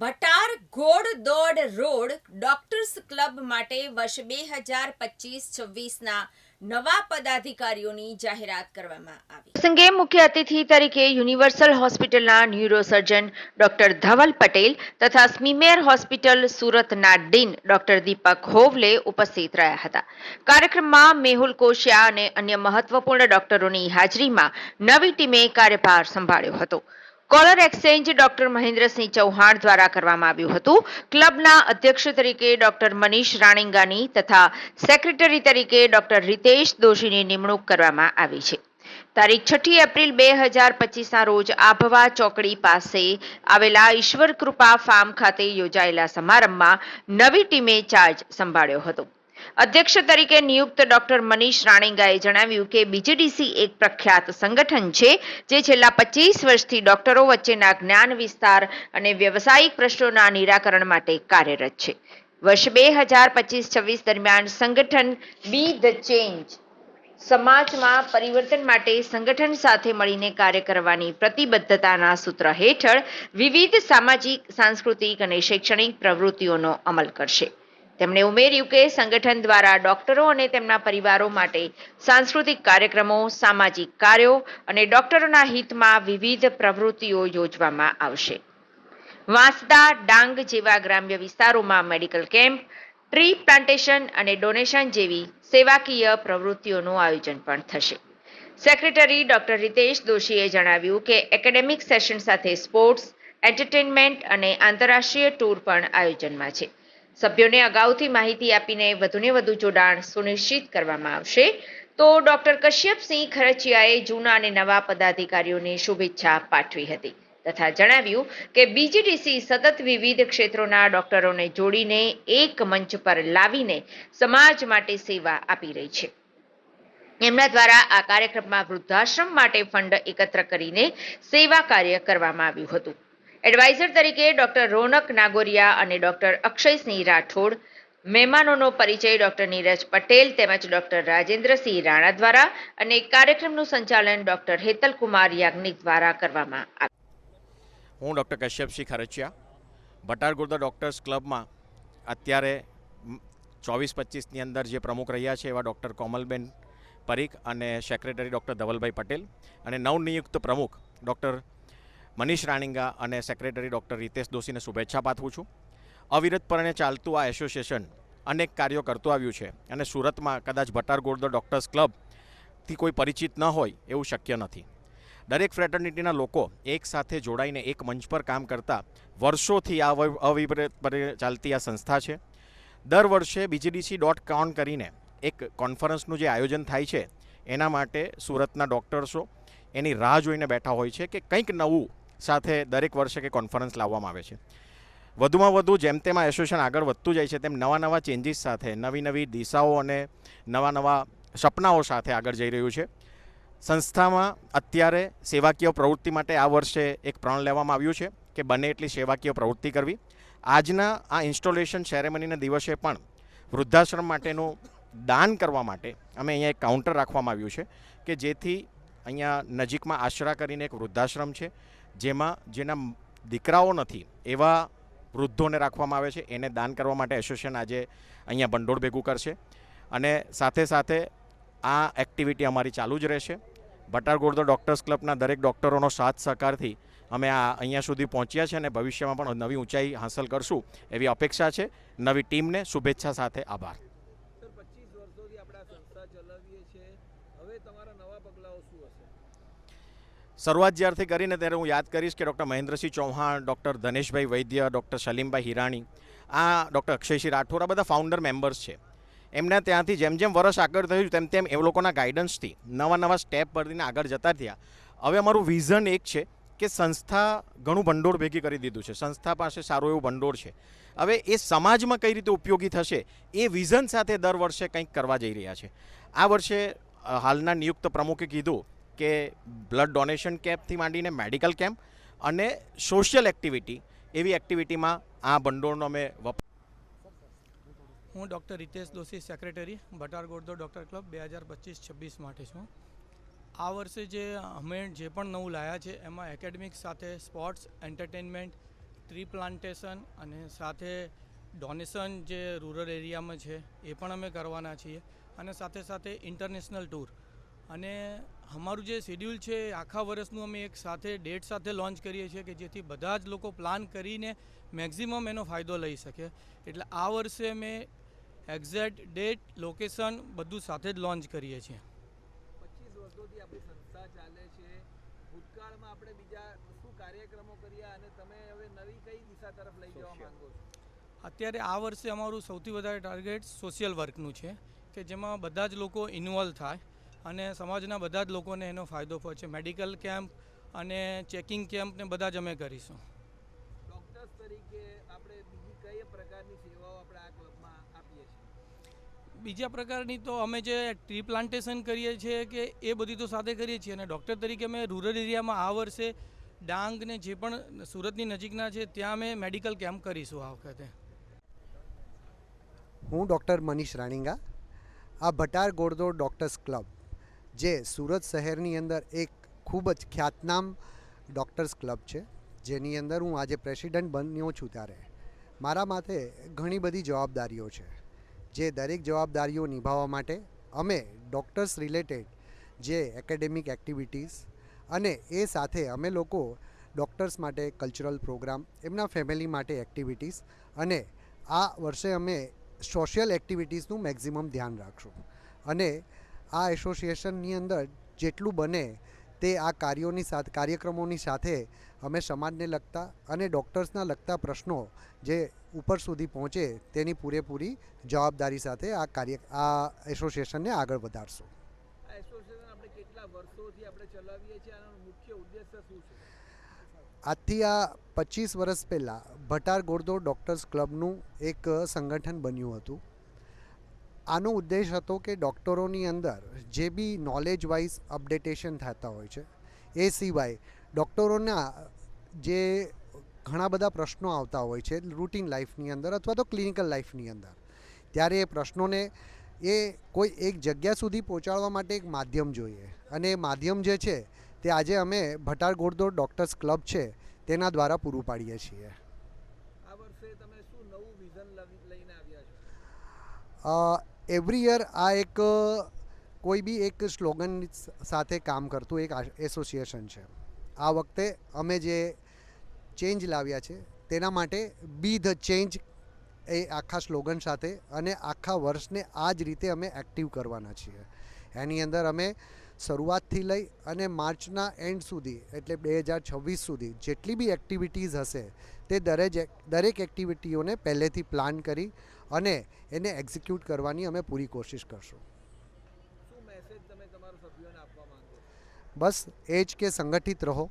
ભટાર ઘોડ દોડ road doctors club માટે વર્ષ બે હજાર પચીસ છવ્વીસના નવા પદાધિકારીઓની જાહેરાત કરવામાં આવી. પ્રસંગે મુખ્ય અતિથિ તરીકે યુનિવર્સલ હોસ્પિટલના ન્યુરોસર્જન ડોક્ટર ધવલ પટેલ તથા સ્મીમેર હોસ્પિટલ સુરતના ડીન ડોક્ટર દીપક હોવલે ઉપસ્થિત રહ્યા હતા. કાર્યક્રમમાં મેહુલ કોશિયા અને અન્ય મહત્વપૂર્ણ ડોક્ટરોની હાજરીમાં નવી ટીમે કાર્યભાર સંભાળ્યો હતો. Collar exchange doctor Mahendrasinh Chauhan દ્વારા કરવામાં આવ્યું હતું. ક્લબના અધ્યક્ષ તરીકે ડોક્ટર મનીષ રાણીંગાની તથા સેક્રેટરી તરીકે ડોક્ટર રિતેશ દોશીની નિમણૂક કરવામાં આવી છે. તારીખ છઠ્ઠી એપ્રિલ બે હજાર પચીસના રોજ આભવા ચોકડી પાસે આવેલા ઈશ્વર કૃપા ફાર્મ ખાતે યોજાયેલા સમારંભમાં નવી ટીમે ચાર્જ સંભાળ્યો હતો. અધ્યક્ષ તરીકે નિયુક્ત ડોક્ટર મનીષ રાણેગાએ જણાવ્યું કે બીજીડીસી એક પ્રખ્યાત સંગઠન છે, જે છેલ્લા પચીસ વર્ષથી ડોક્ટરો વચ્ચેના જ્ઞાન વિસ્તાર અને વ્યવસાયિક પ્રશ્નોના નિરાકરણ માટે કાર્યરત છે. વર્ષ બે હજાર પચીસ છવ્વીસ દરમિયાન સંગઠન બી ધ ચેન્જ સમાજમાં પરિવર્તન માટે સંગઠન સાથે મળીને કાર્ય કરવાની પ્રતિબદ્ધતાના સૂત્ર હેઠળ વિવિધ સામાજિક, સાંસ્કૃતિક અને શૈક્ષણિક પ્રવૃત્તિઓનો અમલ કરશે. તેમણે ઉમેર્યું કે સંગઠન દ્વારા ડોક્ટરો અને તેમના પરિવારો માટે સાંસ્કૃતિક કાર્યક્રમો, સામાજિક કાર્યો અને ડોક્ટરોના હિતમાં વિવિધ પ્રવૃત્તિઓ યોજવામાં આવશે. વાંસદા ડાંગ જેવા ગ્રામ્ય વિસ્તારોમાં મેડિકલ કેમ્પ, ટ્રી પ્લાન્ટેશન અને ડોનેશન જેવી સેવાકીય પ્રવૃત્તિઓનું આયોજન પણ થશે. સેક્રેટરી ડોક્ટર રીતેશ દોશીએ જણાવ્યું કે એકેડેમિક સેશન સાથે સ્પોર્ટ્સ, એન્ટરટેનમેન્ટ અને આંતરરાષ્ટ્રીય ટૂર પણ આયોજનમાં છે. સભ્યોને અગાઉથી માહિતી આપીને વધુને વધુ જોડાણ સુનિશ્ચિત કરવામાં આવશે. તો ડોક્ટર કશ્યપસિંહ ખરચિયાએ જૂના અને નવા પદાધિકારીઓને શુભેચ્છા પાઠવી હતી તથા જણાવ્યું કે બીજીડીસી સતત વિવિધ ક્ષેત્રોના ડોક્ટરોને જોડીને એક મંચ પર લાવીને સમાજ માટે સેવા આપી રહી છે. એમના દ્વારા આ કાર્યક્રમમાં વૃદ્ધાશ્રમ માટે ફંડ એકત્ર કરીને સેવા કાર્ય કરવામાં આવ્યું હતું. એડવાઇઝર તરીકે ડોક્ટર રોનક નાગોરિયા અને ડોક્ટર અક્ષયસિંહ રાઠોડ, મહેમાનોનો પરિચય ડોક્ટર નીરજ પટેલ તેમજ ડોક્ટર રાજેન્દ્રસિંહ રાણા દ્વારા અને કાર્યક્રમનું સંચાલન ડોક્ટર હેતલ કુમાર યાજ્ઞિક દ્વારા કરવામાં આવ્યું. હું ડૉક્ટર કશ્યપસિંહ ખરચિયા, ભટાર ગુર્દા ડૉક્ટર્સ ક્લબમાં અત્યારે ચોવીસ પચીસની અંદર જે પ્રમુખ રહ્યા છે એવા ડૉક્ટર કોમલબેન પરીખ અને સેક્રેટરી ડૉક્ટર ધવલભાઈ પટેલ અને નવનિયુક્ત પ્રમુખ ડૉક્ટર મનીષ રાણીંગા અને સેક્રેટરી ડૉક્ટર રીતેશ દોશીને શુભેચ્છા પાઠવું છું. અવિરતપણે ચાલતું આ એસોસિએશન અનેક કાર્યો કરતું આવ્યું છે અને સુરતમાં કદાચ ભટાર ગોળદો ડૉક્ટર્સ ક્લબથી કોઈ પરિચિત ન હોય એવું શક્ય નથી. દરેક ફ્રેટર્નિટીના લોકો એક સાથે જોડાઈને એક મંચ પર કામ કરતા વર્ષોથી આ અવિરતપણે ચાલતી આ સંસ્થા છે. દર વર્ષે બીજીડીસી ડોટ કોન કરીને એક કોન્ફરન્સનું જે આયોજન થાય છે, એના માટે સુરતના ડૉક્ટર્સો એની રાહ જોઈને બેઠા હોય છે કે કંઈક નવું સાથે દરેક વર્ષે કે કોન્ફરન્સ લાવવામાં આવે છે. વધુમાં વધુ જેમ તેમ આ એસોસિએશન આગળ વધતું જાય છે, તેમ નવા નવા ચેન્જીસ સાથે, નવી નવી દિશાઓ અને નવા નવા સપનાઓ સાથે આગળ જઈ રહ્યું છે. સંસ્થામાં અત્યારે સેવાકીય પ્રવૃત્તિ માટે આ વર્ષે એક પ્રણ લેવામાં આવ્યું છે કે બને એટલી સેવાકીય પ્રવૃત્તિ કરવી. આજના આ ઇન્સ્ટોલેશન સેરેમનીના દિવસે પણ વૃદ્ધાશ્રમ માટેનું દાન કરવા માટે અમે અહીંયા એક કાઉન્ટર રાખવામાં આવ્યું છે કે જેથી અહીંયા નજીકમાં આશરા કરીને એક વૃદ્ધાશ્રમ છે. જેમાં જેના દીકરાઓ નથી, એવા વૃદ્ધોને રાખવામાં આવે છે. એને દાન કરવા માટે એસોસિએશન આજે અહીંયા ભંડોળ ભેગું કરશે. અને સાથે સાથે આ એક્ટિવિટી અમારી ચાલુ જ રહેશે. ભટાર ગોળદો ડૉક્ટર્સ ક્લબના દરેક ડૉક્ટરોનો સાથ સહકારથી અમે આ અહીંયા સુધી પહોંચ્યા છે અને ભવિષ્યમાં પણ નવી ઊંચાઈ હાંસલ કરશું એવી અપેક્ષા છે. નવી ટીમને શુભેચ્છા સાથે આભાર. હવે તમારા નવા પગલાઓ શું હશે? શરૂઆત જ્યારથી કરીને ત્યારે હું યાદ કરીશ કે doctor Mahendrasinh Chauhan, doctor Dhaneshbhai Vaidya, doctor Salimbhai Hirani, આ ડૉક્ટર અક્ષયસિંહ રાઠોડ, આ બધા ફાઉન્ડર મેમ્બર્સ છે. એમને ત્યાંથી જેમ જેમ વર્ષ આગળ થયું તેમ તેમ એ લોકોના ગાઈડન્સથી નવા નવા સ્ટેપ પરથી આગળ જતા થયા હવે અમારું વિઝન એક છે કે સંસ્થા ઘણું ભંડોળ ભેગી કરી દીધું છે. સંસ્થા પાસે સારું એવું ભંડોળ છે. હવે એ સમાજમાં કઈ રીતે ઉપયોગી થશે એ વિઝન સાથે દર વર્ષે કંઈક કરવા જઈ રહ્યા છે. આ વર્ષે હાલના નિયુક્ત પ્રમુખે કીધું કે બ્લડ ડોનેશન કેમ્પથી માંડીને મેડિકલ કેમ્પ અને સોશિયલ એક્ટિવિટી એવી એક્ટિવિટીમાં આ ભંડોળનો અમે વપરા હું ડૉક્ટર રિતેશ દોશી સેક્રેટરી ભટાર ગોરદો ડૉક્ટર ક્લબ બે હજાર પચીસ, છવ્વીસ માટે છું. આ વર્ષે જે અમે જે પણ નવું લાયા છે, એમાં એકેડેમિક સાથે સ્પોર્ટ્સ એન્ટરટેનમેન્ટ ટ્રી પ્લાન્ટેશન અને સાથે ડોનેશન જે રૂરલ એરિયામાં છે, એ પણ અમે કરવાના છીએ. અને સાથે સાથે ઇન્ટરનેશનલ ટૂર અને અમારું જે શેડ્યુલ છે એ આખા વર્ષનું અમે એક સાથે ડેટ સાથે લોન્ચ કરીએ છીએ કે જેથી બધા જ લોકો પ્લાન કરીને મેક્ઝિમમ એનો ફાયદો લઈ શકે. એટલે આ વર્ષે અમે એક્ઝેક્ટ ડેટ લોકેશન બધું સાથે જ લોન્ચ કરીએ છીએ. પચીસ વર્ષોથી આપણી સંસ્થા ચાલે છે. ભૂતકાળમાં આપણે બીજા શું કાર્યક્રમો કર્યા અને તમે હવે નવી કઈ દિશા તરફ લઈ જવા માંગો છો? અત્યારે આ વર્ષે અમારું સૌથી વધારે ટાર્ગેટ સોશિયલ વર્કનું છે કે જેમાં બધા જ લોકો ઇન્વોલ્વ થાય. અને સમાજના બધા જ લોકોને એનો ફાયદો પહોંચે મેડિકલ કેમ્પ અને ચેકિંગ કેમ્પ ને બધા જ અમે કરીશું. ડૉક્ટર્સ તરીકે આપણે બીજી કઈ પ્રકારની સેવાઓ આપણે આ ક્લબમાં આપીએ છીએ? બીજા પ્રકારની તો અમે જે ટ્રી પ્લાન્ટેશન કરીએ છીએ કે એ બધી તો સાથે કરીએ છીએ અને ડૉક્ટર તરીકે અમે રૂરલ એરિયામાં આ વર્ષે ડાંગ ને જે પણ સુરતની નજીકના છે ત્યાં અમે મેડિકલ કેમ્પ કરીશું આ વખતે. હું ડૉક્ટર મનીષ રાણીંગા આ ભટાર ગોળદોડ ડૉક્ટર્સ ક્લબ. જે સુરત શહેરની અંદર એક ખૂબ જ ખ્યાતનામ ડૉક્ટર્સ ક્લબ છે, જેની અંદર હું આજે પ્રેસિડન્ટ બન્યો છું ત્યારે. મારા માથે ઘણી બધી જવાબદારીઓ છે, જે દરેક જવાબદારીઓ નિભાવવા માટે અમે ડૉક્ટર્સ રિલેટેડ જે એકેડેમિક એક્ટિવિટીઝ અને એ સાથે અમે લોકો ડૉક્ટર્સ માટે કલ્ચરલ પ્રોગ્રામ એમના ફેમિલી માટે એક્ટિવિટીઝ અને આ વર્ષે અમે સોશિયલ એક્ટિવિટીઝનું મેક્ઝિમમ ધ્યાન રાખશું. અને આ એસોસિએશનની અંદર જેટલું બને તે આ કાર્યોની સાથે કાર્યક્રમોની સાથે અમે સમાજને લગતા અને ડૉક્ટર્સના લગતા પ્રશ્નો જે ઉપર સુધી પહોંચે તેની પૂરેપૂરી જવાબદારી સાથે આ કાર્ય આ એસોસિએશનને આગળ વધારશું. આજથી આ પચીસ વર્ષ પહેલાં ભટાર ગોળદોડ ડૉક્ટર્સ ક્લબનું એક સંગઠન બન્યું હતું. આનો ઉદ્દેશ હતો કે ડૉક્ટરોની અંદર જે બી નોલેજ વાઇઝ અપડેટેશન થતા હોય છે એ સિવાય ડૉક્ટરોના જે ઘણા બધા પ્રશ્નો આવતા હોય છે રૂટીન લાઈફની અંદર અથવા તો ક્લિનિકલ લાઈફની અંદર ત્યારે એ પ્રશ્નોને એ કોઈ એક જગ્યા સુધી પહોંચાડવા માટે એક માધ્યમ જોઈએ. અને એ માધ્યમ જે છે તે આજે અમે ભટાર ગોળદોડ ડૉક્ટર્સ ક્લબ છે તેના દ્વારા પૂરું પાડીએ છીએ. આ વર્ષે તમે શું નવું વિઝન લઈને આવ્યા છો? એવરી યર આ એક કોઈ બી એક સ્લોગન સાથે કામ કરતું એક એસોસિએશન છે. આ વખતે અમે જે ચેન્જ લાવ્યા છે, તેના માટે બી ધ ચેન્જ એ આખા સ્લોગન સાથે અને આખા વર્ષને આ જ રીતે અમે એક્ટિવ કરવાના છીએ. એની અંદર અમે શરૂઆતથી લઈ અને માર્ચના એન્ડ સુધી એટલે બે હજાર છવ્વીસ સુધી જેટલી બી એક્ટિવિટીઝ હશે તે દરેજ દરેક એક્ટિવિટીઓને પહેલેથી પ્લાન કરી અને એને એક્ઝિક્યુટ કરવાની અમે પૂરી કોશિશ કરશું. બસ એ જ કે સંગઠિત રહો.